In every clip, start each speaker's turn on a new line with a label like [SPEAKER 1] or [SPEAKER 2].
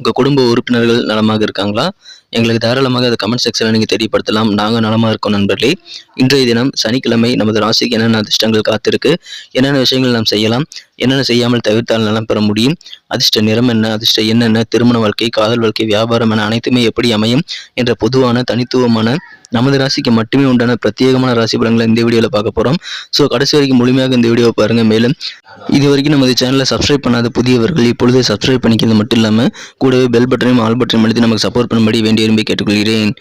[SPEAKER 1] உங்கள் குடும்ப உறுப்பினர்கள் நலமாக இருக்காங்களா? எங்களுக்கு தாராளமாக அதை கமெண்ட் செக்ஷனில் நீங்கள் தெரியப்படுத்தலாம். நாங்கள் நலமாக இருக்கோம் நண்பர்களே. இன்றைய தினம் சனிக்கிழமை நமது ராசிக்கு என்னென்ன அதிர்ஷ்டங்கள் காத்திருக்கு? என்னென்ன விஷயங்கள் நாம் செய்யலாம்? என்னென்ன செய்யாமல் தவிர்த்தால் நலம் பெற முடியும்? அதிர்ஷ்ட நிறம் என்ன? அதிர்ஷ்ட என்னென்ன திருமண வாழ்க்கை காதல் வாழ்க்கை வியாபாரம் என அனைத்துமே எப்படி அமையும்? என்ற பொதுவான தனித்துவமான நமது ராசிக்கு மட்டுமே உண்டான பிரத்யேகமான ராசி பலன்களை இந்த வீடியோவில் பார்க்க போகிறோம் ஸோ கடைசி வரைக்கும் முழுமையாக இந்த வீடியோவை பாருங்கள் மேலும் இது வரைக்கும் நமது சேனலை சப்ஸ்கிரைப் பண்ணாத புதியவர்கள் இப்பொழுதே சப்ஸ்கிரைப் பண்ணிக்கிறது மட்டும் இல்லாமல் கூடவே பெல் பட்டனையும் ஆல் பட்டனையும் அழுத்தி நமக்கு சப்போர்ட் பண்ணும்படி வேண்டிய விரும்பி கேட்டுக்கொள்கிறேன்.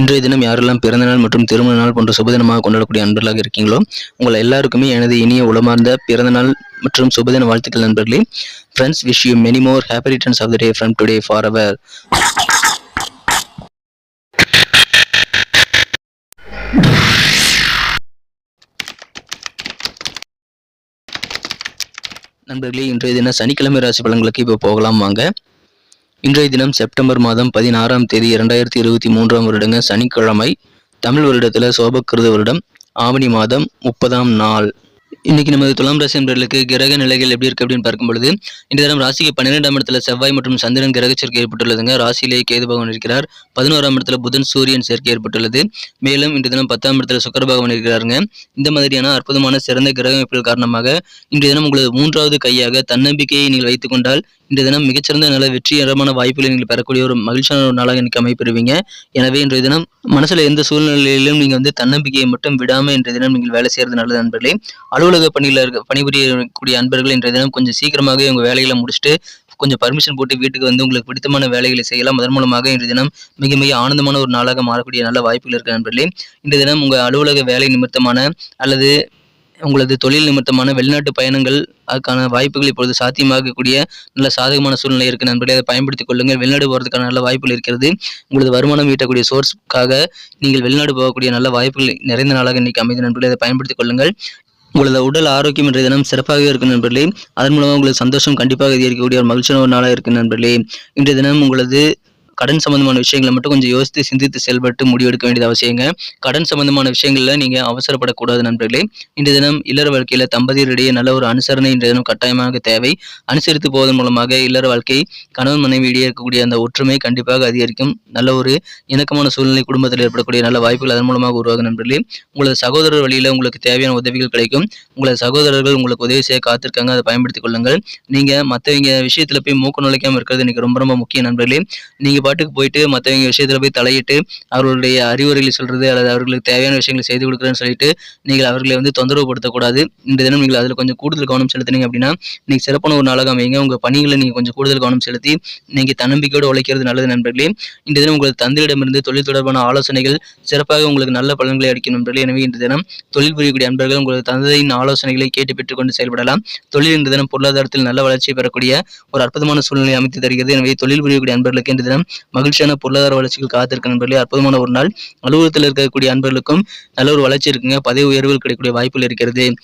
[SPEAKER 1] இன்றைய தினம் யாரெல்லாம் பிறந்த நாள் மற்றும் திருமண நாள் போன்ற சுபதினமாக கொண்டாடக்கூடிய அன்பர்களாக இருக்கீங்களோ உங்கள் எல்லாருக்குமே எனது இனிய உளமார்ந்த பிறந்த நாள் மற்றும் சுபதின வாழ்த்துக்கள் நண்பர்களே. Friends wish you many more happy returns of the day from today for our நண்பர்களே இன்றைய தினம் சனிக்கிழமை ராசி பலன்களுக்கு இப்போ போகலாம் வாங்க. இன்றைய தினம் செப்டம்பர் மாதம் பதினாறாம் தேதி இரண்டாயிரத்தி இருபத்தி மூன்றாம் வருடங்க சனிக்கிழமை. தமிழ் வருடத்தில் சோபக்கிருத வருடம். ஆவணி மாதம் முப்பதாம் நாள். இன்னைக்கு நமது துலாம் ராசி நண்பர்களுக்கு கிரக நிலைகள் எப்படி இருக்கு அப்படின்னு பார்க்கும்பொழுது இந்த தினம் ராசிக்கு பன்னிரெண்டாம் இடத்துல செவ்வாய் மற்றும் சந்திரன் கிரக சேர்க்கை ஏற்பட்டுள்ளதுங்க. ராசியிலேயே கேது பகவான் இருக்கிறார். பதினோராம் இடத்துல புதன் சூரியன் சேர்க்கை ஏற்பட்டுள்ளது. மேலும் இன்று தினம் பத்தாம் இடத்துல சுக்கர பகவான் இருக்கிறாருங்க. இந்த மாதிரியான அற்புதமான சிறந்த கிரக அமைப்புகள் காரணமாக இன்றைய தினம் உங்களது மூன்றாவது கையாக தன்னம்பிக்கையை நீங்கள் வைத்துக்கொண்டால் இந்த தினம் மிகச்சிறந்த நல்ல வெற்றிகரமான வாய்ப்புகளை நீங்கள் பெறக்கூடிய ஒரு மகிழ்ச்சியான ஒரு நாளாக எனக்கு அமைப்பெறுவீங்க எனவே இன்றைய தினம் மனசுல எந்த சூழ்நிலையிலும் நீங்க வந்து தன்னம்பிக்கையை மட்டும் விடாம இன்றைய தினம் நீங்கள் வேலை செய்யறது நல்லது நண்பர்களே. அலுவலக பணியில் இருக்க பணிபுரியக்கூடிய அன்பர்கள் இன்றைய தினம் கொஞ்சம் சீக்கிரமாகவே உங்க வேலைகளை முடிச்சுட்டு கொஞ்சம் பர்மிஷன் போட்டு வீட்டுக்கு வந்து உங்களுக்கு பிடித்தமான வேலைகளை செய்யலாம். அதன் மூலமாக இன்றைய தினம் மிக மிக ஆனந்தமான ஒரு நாளாக மாறக்கூடிய நல்ல வாய்ப்புகள் இருக்க நண்பர்களே. இன்றைய தினம் உங்க அலுவலக வேலை நிமித்தமான அல்லது உங்களது தொழில் நிமித்தமான வெளிநாட்டு பயணங்கள் அதுக்கான வாய்ப்புகள் இப்பொழுது சாத்தியமாகக்கூடிய நல்ல சாதகமான சூழ்நிலை இருக்குது நண்பர்களே. அதை பயன்படுத்திக் கொள்ளுங்கள். வெளிநாடு போகிறதுக்கான நல்ல வாய்ப்புகள் இருக்கிறது. உங்களது வருமானம் ஈட்டக்கூடிய சோர்ஸ்க்காக நீங்கள் வெளிநாடு போகக்கூடிய நல்ல வாய்ப்புகள் நிறைந்த நாளாக இன்னைக்கு அமைந்த நண்பர்களே. அதை பயன்படுத்திக் கொள்ளுங்கள். உங்களது உடல் ஆரோக்கியம் என்ற தினம் சிறப்பாகவே இருக்கும் நண்பர்களே. அதன் மூலமாக உங்களுக்கு சந்தோஷம் கண்டிப்பாக அதிகரிக்கக்கூடிய ஒரு மகிழ்ச்சியான ஒரு நாளாக இருக்கு நண்பர்களே. இன்றைய தினம் உங்களது கடன் சம்பந்தமான விஷயங்களை மட்டும் கொஞ்சம் யோசித்து சிந்தித்து செயல்பட்டு முடிவெடுக்க வேண்டியது அவசியங்க. கடன் சம்பந்தமான விஷயங்களில் நீங்கள் அவசரப்படக்கூடாது நண்பர்களே. இன்று தினம் இல்லற வாழ்க்கையில் தம்பதியரிடையே நல்ல ஒரு அனுசரணை இன்றைய தினம் கட்டாயமாக தேவை. அனுசரித்து போவதன் மூலமாக இல்லற வாழ்க்கை கணவன் மனைவியிடையே இருக்கக்கூடிய அந்த ஒற்றுமை கண்டிப்பாக அதிகரிக்கும். நல்ல ஒரு இணக்கமான சூழ்நிலை குடும்பத்தில் ஏற்படக்கூடிய நல்ல வாய்ப்புகள் அதன் மூலமாக உருவாகும் நண்பர்களே. உங்களது சகோதரர் வழியில் உங்களுக்கு தேவையான உதவிகள் கிடைக்கும். உங்களது சகோதரர்கள் உங்களுக்கு உதவி செய்ய காத்திருக்காங்க அதை பயன்படுத்திக் கொள்ளுங்கள். நீங்கள் மற்றவங்க விஷயத்தில் போய் மூக்க நுழைக்காமல் இருக்கிறது இன்னைக்கு ரொம்ப ரொம்ப முக்கியம் நண்பர்களே. நீங்கள் பாட்டுக்கு போயிட்டு மற்றவங்க விஷயத்தில் போய் தலையிட்டு அவர்களுடைய அறிவுரைகளை சொல்கிறது அல்லது அவர்களுக்கு தேவையான விஷயங்களை செய்து கொடுக்குறேன்னு சொல்லிட்டு நீங்கள் அவர்களை வந்து தொந்தரவுப்படுத்தக்கூடாது இந்த தினம் நீங்கள் அதில் கொஞ்சம் கூடுதல் கவனம் செலுத்தினீங்க அப்படின்னா நீங்கள் சிறப்பான ஒரு நாளாக அமைங்க உங்கள் பணிகளை நீங்கள் கொஞ்சம் கூடுதல் கவனம் செலுத்தி நீங்கள் தன்னம்பிக்கையோடு உழைக்கிறது நல்லது நண்பர்களே. இந்த தினம் உங்களது தந்தையிடமிருந்து தொழில் தொடர்பான ஆலோசனைகள் சிறப்பாக உங்களுக்கு நல்ல பலன்களை அளிக்கும் நண்பர்களே. எனவே இந்த தினம் தொழில் புரியக்கூடிய அன்பர்கள் உங்களது தந்தையின் ஆலோசனைகளை கேட்டு பெற்றுக்கொண்டு செயல்படலாம். தொழில் இந்த தினம் பொருளாதாரத்தில் நல்ல வளர்ச்சி பெறக்கூடிய ஒரு அற்புதமான சூழ்நிலை அமைத்து தருகிறது. எனவே தொழில் புரியக்கூடிய அன்பர்களுக்கு இந்த தினம் மகிழ்ச்சியான பொருளாதார வளர்ச்சிகள் காத்திருக்க நண்பர்களே அற்புதமான ஒரு நாள். அலுவலகத்தில் இருக்கக்கூடிய அன்பர்களுக்கும் நல்ல ஒரு வளர்ச்சி இருக்குங்க. பதவி உயர்வுகள் கிடைக்கக்கூடிய வாய்ப்புகள் இருக்கிறது.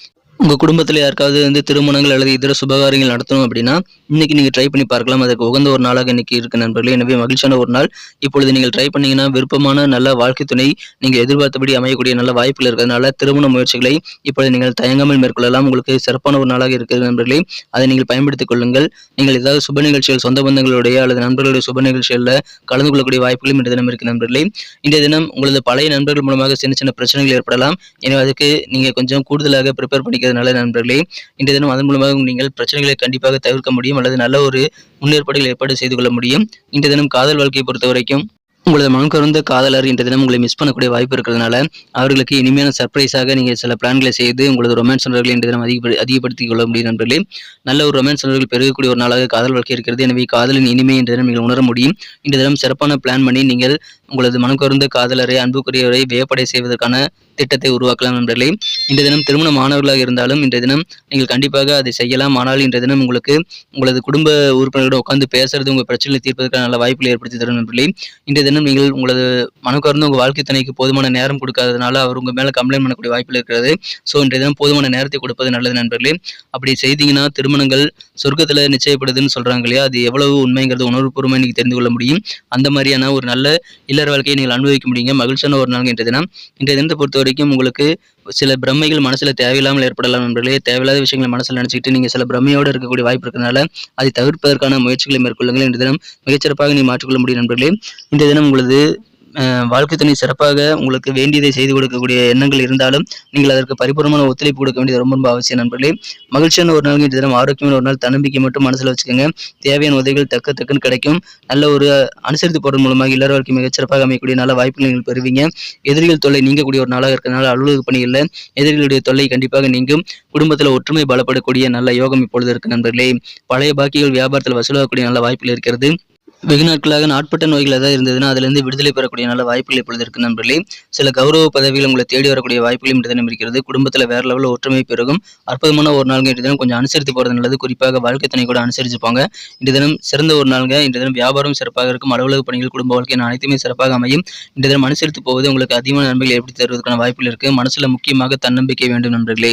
[SPEAKER 1] உங்க குடும்பத்தில் யாருக்காவது வந்து திருமணங்கள் அல்லது இதர சுபகாரியங்கள் நடத்தணும் அப்படின்னா இன்னைக்கு நீங்க ட்ரை பண்ணி பார்க்கலாம். அதுக்கு உகந்த ஒரு நாளாக இன்னைக்கு இருக்கு நண்பர்களே. எனவே மகிழ்ச்சியான ஒரு நாள். இப்பொழுது நீங்கள் ட்ரை பண்ணீங்கன்னா விருப்பமான நல்ல வாழ்க்கை துணை நீங்க எதிர்பார்த்தபடி அமையக்கூடிய நல்ல வாய்ப்புகள் இருக்கிறதுனால திருமண முயற்சிகளை இப்பொழுது நீங்கள் தயங்காமல் மேற்கொள்ளலாம். உங்களுக்கு சிறப்பான ஒரு நாளாக இருக்கிறது நண்பர்களே. அதை நீங்கள் பயன்படுத்திக் கொள்ளுங்கள். நீங்கள் ஏதாவது சுப நிகழ்ச்சிகள் சொந்த பந்தங்களுடைய அல்லது நண்பர்களுடைய சுப நிகழ்ச்சிகளில் கலந்து கொள்ளக்கூடிய வாய்ப்புகளும் இந்த தினம் இருக்கு நண்பர்களே. இந்த தினம் உங்களது பழைய நண்பர்கள் மூலமாக சின்ன சின்ன பிரச்சனைகள் ஏற்படலாம். எனவே அதுக்கு நீங்க கொஞ்சம் கூடுதலாக ப்ரிப்பேர் பண்ணிக்க நல்ல நண்பர்களே இன்றைய தினம் அதன் மூலமாக நீங்கள் பிரச்சனைகளை கண்டிப்பாக தவிர்க்க முடியும் அல்லது நல்ல ஒரு முன்னேற்பாடுகள் ஏற்பாடு செய்து கொள்ள முடியும். இன்றைய தினம் காதல் வாழ்க்கையை பொறுத்த வரைக்கும் உங்களது மனம் கருந்த காதலர் இன்றைய தினம் உங்களை மிஸ் பண்ணக்கூடிய வாய்ப்பு இருக்கிறதுனால அவர்களுக்கு இனிமையான சர்ப்ரைஸாக நீங்கள் சில பிளான்களை செய்து உங்களது ரொமான்ஸ் உணர்வுகளை இன்றைய தினம் அதிக அதிகப்படுத்திக் கொள்ள முடியும் நண்பர்களே. நல்ல ஒரு ரொமான்ஸ் உணர்வுகள் பெருகக்கூடிய ஒரு நாளாக காதல் வாழ்க்கை இருக்கிறது. எனவே காதலின் இனிமை இன்றைய தினம் நீங்கள் உணர முடியும். இன்றைய தினம் சிறப்பான பிளான் பண்ணி நீங்கள் உங்களது மனம் கருந்த காதலரை அன்புக்குரியவரை வியப்படை செய்வதற்கான திட்டத்தை உருவாக்கலாம் நண்பர்களே. இன்றைய தினம் திருமணம் மாணவர்களாக இருந்தாலும் இன்றைய தினம் நீங்கள் கண்டிப்பாக அதை செய்யலாம். ஆனால் இன்றைய தினம் உங்களுக்கு உங்களது குடும்ப உறுப்பினர்களோட உட்காந்து பேசுறது உங்கள் பிரச்சனைகளை தீர்ப்பதற்கான நல்ல வாய்ப்புகளை ஏற்படுத்தி தரும் நண்பர்களே. இன்றைய தினம் நீங்கள் உங்களது மனக்கார்ந்து உங்கள் வாழ்க்கை துணைக்கு போதுமான நேரம் கொடுக்காததுனால அவர் உங்கள் மேலே கம்ப்ளைண்ட் பண்ணக்கூடிய வாய்ப்புகள் இருக்கிறது. ஸோ இன்றைய தினம் போதுமான நேரத்தை கொடுப்பது நல்லது நண்பர்களே. அப்படி செய்தீங்கன்னா திருமணங்கள் சொர்க்கத்தில் நிச்சயப்படுதுன்னு சொல்கிறாங்க இல்லையா? அது எவ்வளவு உண்மைங்கிறது உணர்வுபூர்வமாக இன்னைக்கு தெரிந்து கொள்ள முடியும். அந்த மாதிரியான ஒரு நல்ல இல்லற வாழ்க்கையை நீங்கள் அனுபவிக்க முடியுங்க. மகிழ்ச்சியான ஒரு நாள் இன்றைய தினம். இன்றைய தினத்தை பொறுத்தவரை வரைக்கும் உங்களுக்கு சில பிரம்மைகள் மனசில் தேவையில்லாமல் ஏற்படலாம் நண்பர்களே. தேவையில்லாத விஷயங்களை மனசில் நினச்சிக்கிட்டு நீங்க சில பிரம்மையோடு இருக்கக்கூடிய வாய்ப்பு இருக்கிறதுனால அதை தவிர்ப்பதற்கான முயற்சிகளை மேற்கொள்ளுங்கள். இந்த தினம் மிகச்சிறப்பாக நீ மாற்றிக்கொள்ள முடியும் நண்பர்களே. இன்றைய தினம் உங்களது வாழ்க்கை துணை சிறப்பாக உங்களுக்கு வேண்டியதை செய்து கொடுக்கக்கூடிய எண்ணங்கள் இருந்தாலும் நீங்கள் அதற்கு பரிபூர்ணமான ஒத்துழைப்பு கொடுக்க வேண்டியது ரொம்ப ரொம்ப அவசியம் நண்பர்களே. மகிழ்ச்சியான ஒரு நாள் தினம் ஆரோக்கியமான ஒரு நாள் தன்னம்பிக்கை மட்டும் மனசில் வச்சுக்கோங்க. தேவையான உதவிகள் தக்க தக்குன்னு கிடைக்கும். நல்ல ஒரு அனுசரித்து போறது மூலமாக இல்லற வாழ்க்கை மிகச்சிறப்பாக அமையக்கூடிய நல்ல வாய்ப்புகள் நீங்கள் பெறுவீங்க. எதிரிகள் தொல்லை நீங்கக்கூடிய ஒரு நாளாக இருக்கிறதுனால அலுவலக பணிகளில் எதிரிகளுடைய தொல்லை கண்டிப்பாக நீங்கும். குடும்பத்தில் ஒற்றுமை பலப்படக்கூடிய நல்ல யோகம் இப்பொழுது இருக்கு நண்பர்களே. பழைய பாக்கிகள் வியாபாரத்தில் வசூலாகக்கூடிய நல்ல வாய்ப்புகள் இருக்கிறது. வெகு நாட்களாக நாட்பட்ட நோய்கள் ஏதாவது இருந்ததுன்னா அதுலேருந்து விடுதலை பெறக்கூடிய நல்ல வாய்ப்புகள் இப்பொழுது இருக்கு நண்பர்களே. சில கௌரவ பதவிகள் உங்களை தேடி வரக்கூடிய வாய்ப்புகளும் இன்று தினம் இருக்கிறது. குடும்பத்தில் வேற லெவலில் ஒற்றுமை பெருகும். அற்புதமான ஒரு நாள் இன்று தினம். கொஞ்சம் அனுசரித்து போகிறது நல்லது. குறிப்பாக வாழ்க்கை துணை கூட அனுசரிச்சுப்பாங்க இன்று தினம் சிறந்த ஒரு நாள்ங்க. இன்று தினம் வியாபாரம் சிறப்பாக இருக்கும். அலுவலக பணிகள் குடும்ப வாழ்க்கை அனைத்துமே சிறப்பாக அமையும். இன்று தினம் அனுசரித்து போவது உங்களுக்கு அதிகமான நன்மைகள் எப்படி தருவதற்கான வாய்ப்புகள் இருக்கு. மனசுல முக்கியமாக தன்னம்பிக்கை வேண்டும் நண்பர்களே.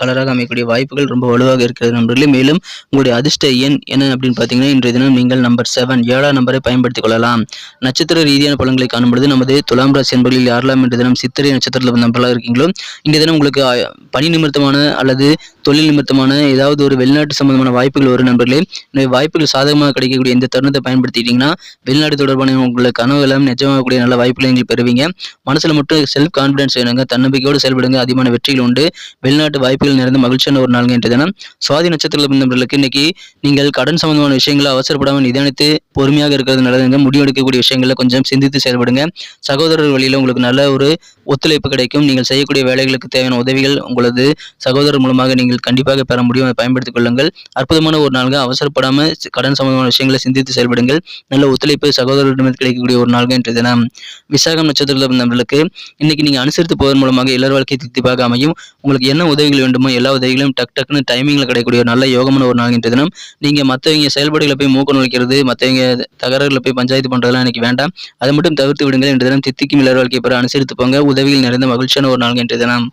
[SPEAKER 1] கலராக அமையக்கூடிய வாய்ப்புகள் ரொம்ப வலுவாக இருக்கிறது நண்பர்களே. மேலும் உங்களுடைய அதிர்ஷ்ட எண் என்ன அப்படின்னு பார்த்தீங்கன்னா இன்றைய தினம் நீங்கள் நம்பர் செவன் ஏழாம் நம்பரை பயன்படுத்திக் கொள்ளலாம். நட்சத்திர ரீதியான பலன்களை காணும் பொழுது நமது துலாம் ராசி என்பதில் யாரெல்லாம் இன்றைய தினம் சித்திரை நட்சத்திரத்தில் நம்பர்களாக இருக்கீங்களோ இன்றைய தினம் உங்களுக்கு பணி நிமித்தமான அல்லது தொழில் நிமித்தமான ஏதாவது ஒரு வெளிநாட்டு சம்பந்தமான வாய்ப்புகள் வரும் நண்பர்களே. இந்த வாய்ப்புகள் சாதகமாக கிடைக்கக்கூடிய இந்த தருணத்தை பயன்படுத்திட்டீங்கன்னா வெளிநாடு தொடர்பான உங்களுக்கு கனவு எல்லாம் நிஜமாகக்கூடிய நல்ல வாய்ப்புகளை நீங்கள் பெறுவீங்க. மனசுல மட்டும் செல்ஃப் கான்ஃபிடன்ஸ் வேணுங்க. தன்னம்பிக்கையோடு செயல்படுங்க. அதிகமான வெற்றிகள் உண்டு. வெளிநாட்டு வாய்ப்புகள் நிறைந்த மகிழ்ச்சியான ஒரு நாளுங்க இன்றைய தினம். சுவாதி நட்சத்திரத்தில் பிறந்தவர்களுக்கு இன்னைக்கு நீங்கள் கடன் சம்பந்தமான விஷயங்களை அவசரப்படாமல் நிதானித்து பொறுமையாக இருக்கிறது நல்லதுங்க. முடிவெடுக்கக்கூடிய விஷயங்களை கொஞ்சம் சிந்தித்து செயல்படுங்க. சகோதரர் வழியில் உங்களுக்கு நல்ல ஒரு ஒத்துழைப்பு கிடைக்கும். நீங்கள் செய்யக்கூடிய வேலைகளுக்கு தேவையான உதவிகள் உங்களது சகோதரர் மூலமாக நீங்கள் கண்டிப்பாக பெற முடியும். அதை பயன்படுத்திக் கொள்ளுங்கள். அற்புதமான ஒரு நாள்கள் அவசரப்படாமல் கடன் சம்பந்தமான விஷயங்களை சிந்தித்து செயல்படுங்கள். நல்ல ஒத்துழைப்பு சகோதரரிடம் கிடைக்கக்கூடிய ஒரு நாள்கள் இன்றைய தினம். விசாகம் நட்சத்திரத்தில் பிறந்தவர்களுக்கு இன்னைக்கு நீங்க அனுசரித்து போவதன் மூலமாக இளர் வாழ்க்கை திருப்திப்பாக அமையும். உங்களுக்கு என்ன உதவிகள் வேண்டும் எல்லா உதவிகளும் டக் டக்குன்னு டைமிங்ல கிடைக்கக்கூடிய ஒரு நல்ல யோகமான ஒரு நாள் இன்றைய தினம். நீங்க மற்றவங்க செயல்பாடுகளை போய் மூக்க நுழைக்கிறது மற்றவங்க தகராறுகளை போய் பஞ்சாயத்து பண்ணுறதுலாம் எனக்கு வேண்டாம். அதை மட்டும் தவிர்த்து விடுங்கள். இன்றைய தினம் தித்திக்கும் இளர் வாழ்க்கை பெற அனுசரித்து போங்க. உதவிகள் நிறைந்த மகிழ்ச்சியான ஒரு நாள் இன்றைய தினம்.